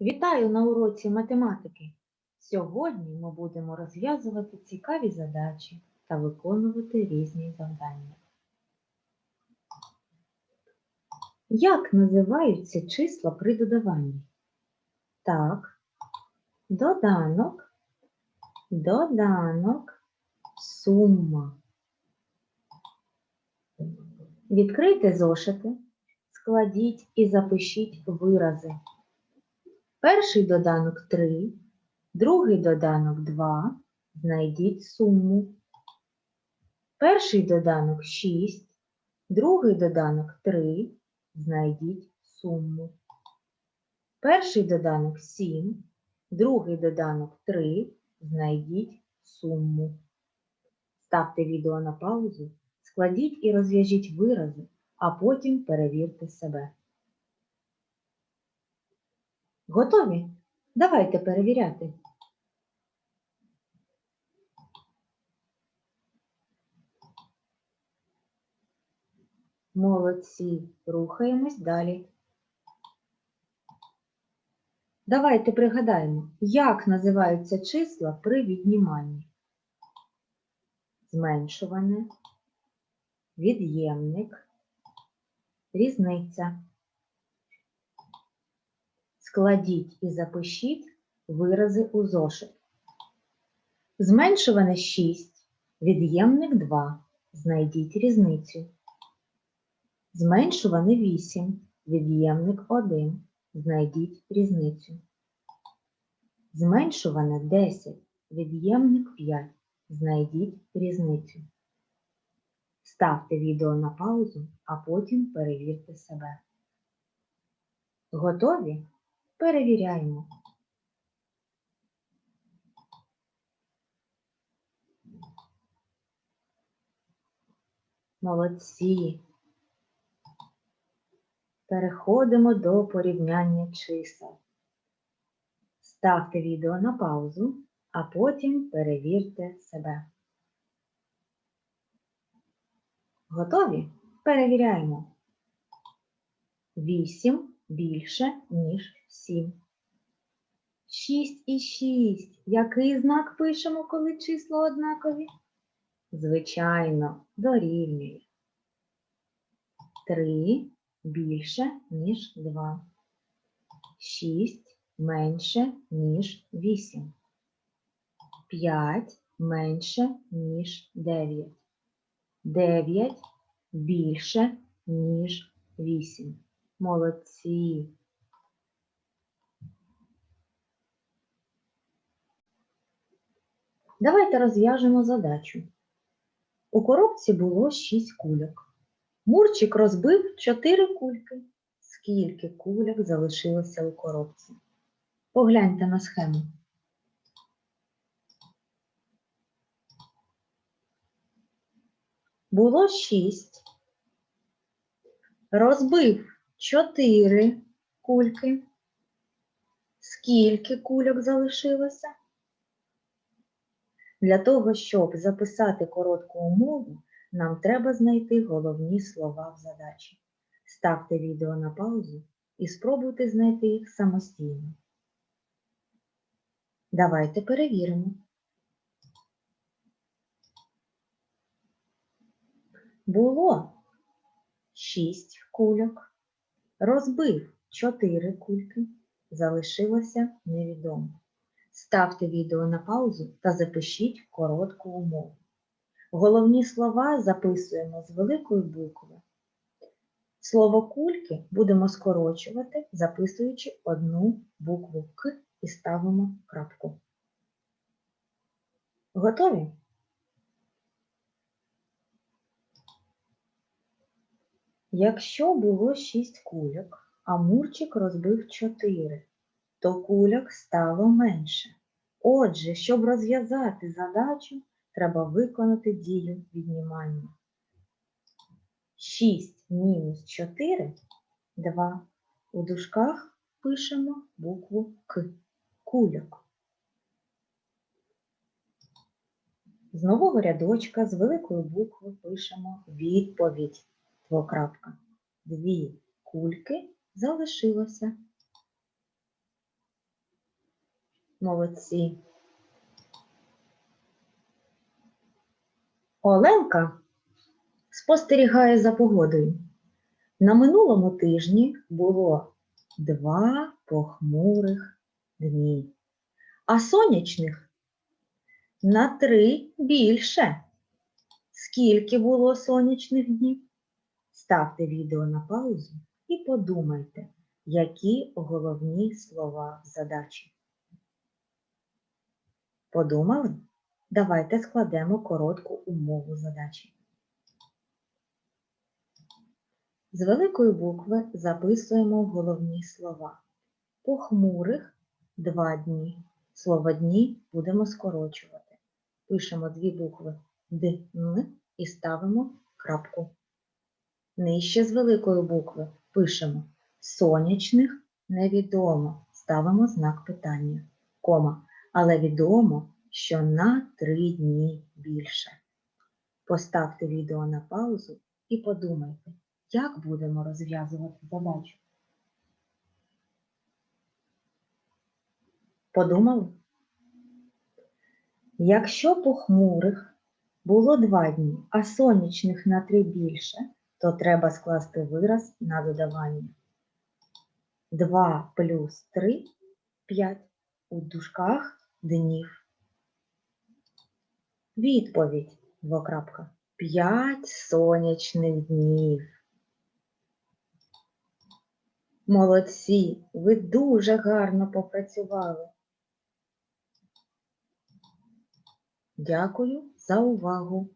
Вітаю на уроці математики. Сьогодні ми будемо розв'язувати цікаві задачі та виконувати різні завдання. Як називаються числа при додаванні? Так, доданок, доданок, сума. Відкрийте зошити, складіть і запишіть вирази. Перший доданок 3, другий доданок 2. Знайдіть суму. Перший доданок 6, другий доданок 3. Знайдіть суму. Перший доданок 7, другий доданок 3. Знайдіть суму. Ставте відео на паузу, складіть і розв'яжіть вирази, а потім перевірте себе. Готові? Давайте перевіряти. Молодці. Рухаємось далі. Давайте пригадаємо, як називаються числа при відніманні. Зменшуване, від'ємник, різниця. Складіть і запишіть вирази у зошит. Зменшуване 6, від'ємник 2. Знайдіть різницю. Зменшуване 8, від'ємник 1. Знайдіть різницю. Зменшуване 10, від'ємник 5. Знайдіть різницю. Ставте відео на паузу, а потім перевірте себе. Готові? Перевіряємо. Молодці. Переходимо до порівняння чисел. Ставте відео на паузу, а потім перевірте себе. Готові? Перевіряємо. 8 більше, ніж 7. 6 і 6. Який знак пишемо, коли числа однакові? Звичайно, дорівнює. 3 більше, ніж 2. 6 менше, ніж 8. 5 менше, ніж 9. 9 більше, ніж 8. Молодці. Давайте розв'яжемо задачу. У коробці було 6 кульок. Мурчик розбив 4 кульки. Скільки кульок залишилося у коробці? Погляньте на схему. Було 6. Розбив 4 кульки. Скільки кульок залишилося? Для того, щоб записати коротку умову, нам треба знайти головні слова в задачі. Ставте відео на паузу і спробуйте знайти їх самостійно. Давайте перевіримо. Було 6 кульок, розбив 4 кульки, залишилося невідомо. Ставте відео на паузу та запишіть коротку умову. Головні слова записуємо з великої букви. Слово кульки будемо скорочувати, записуючи одну букву К і ставимо крапку. Готові? Якщо було 6 кульок, а мурчик розбив 4, то кульок стало менше. Отже, щоб розв'язати задачу, треба виконати дію віднімання. 6 мінус 4 – 2. У дужках пишемо букву К. Кульок. З нового рядочка з великої букви пишемо відповідь. Двокрапка. Дві кульки залишилося. Молодці. Оленка спостерігає за погодою. На минулому тижні було два похмурих дні, а сонячних на три більше. Скільки було сонячних днів? Ставте відео на паузу і подумайте, які головні слова в задачі. Подумали? Давайте складемо коротку умову задачі. З великої букви записуємо головні слова. Похмурих два дні. Слово дні будемо скорочувати. Пишемо дві букви Д, і ставимо крапку. Нижче з великої букви пишемо сонячних невідомо. Ставимо знак питання. Кома. Але відомо, що на три дні більше. Поставте відео на паузу і подумайте, як будемо розв'язувати задачу. Подумали? Якщо похмурих було два дні, а сонячних на три більше, то треба скласти вираз на додавання. 2 плюс 3 – 5 у дужках днів. Відповідь двокрапка. П'ять сонячних днів. Молодці, ви дуже гарно попрацювали. Дякую за увагу.